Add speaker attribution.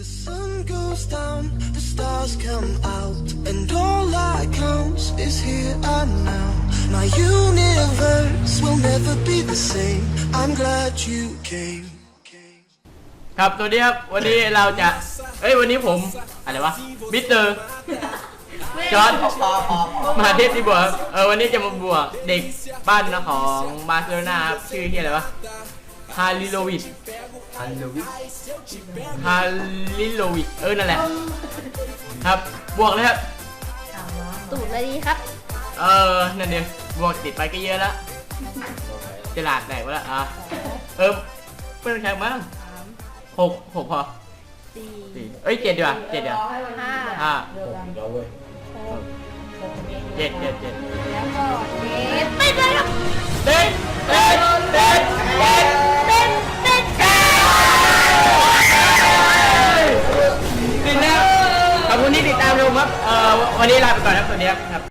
Speaker 1: The sun goes down, the stars come out, and all that counts is here and now. My universe will never be the same. I'm glad you came.
Speaker 2: ครับตัวนี้ครับวันนี้เราจะ เอ้ย วันนี้ผม อะไรวะ มิสเตอร์ จอร์ดมหาเทพที่บวกครับเออ วันนี้จะมาบวกเด็กบ้านนะของบาร์เซโลนาครับชื่อที่อะไรวะ ฮาริโลวิช ฮาริโลวิชฮาริโลวิชเออนั่นแหละ ครับ บวกเลยครับ
Speaker 3: ตูดเลยดีครับ
Speaker 2: เออ นั่นเดียวบวกติดไปก็เยอะแล้วจะหลาดไหนวะล่ะอะ เออเพื่อนใครมั้งหกหกพอ
Speaker 3: สี่
Speaker 2: สี่เอ้ยเจ็ดดีกว่าเจ็ดเดียว
Speaker 3: ห้า
Speaker 2: ห้า
Speaker 3: หก
Speaker 2: เจ็ดเจ็ดเจ็ด
Speaker 3: แล้วก็เจ็ดไม่ได้ครับ
Speaker 2: เด็ดเด็ด เอ่อวันนี้ลาไปก่อนครับสวัสดีครับ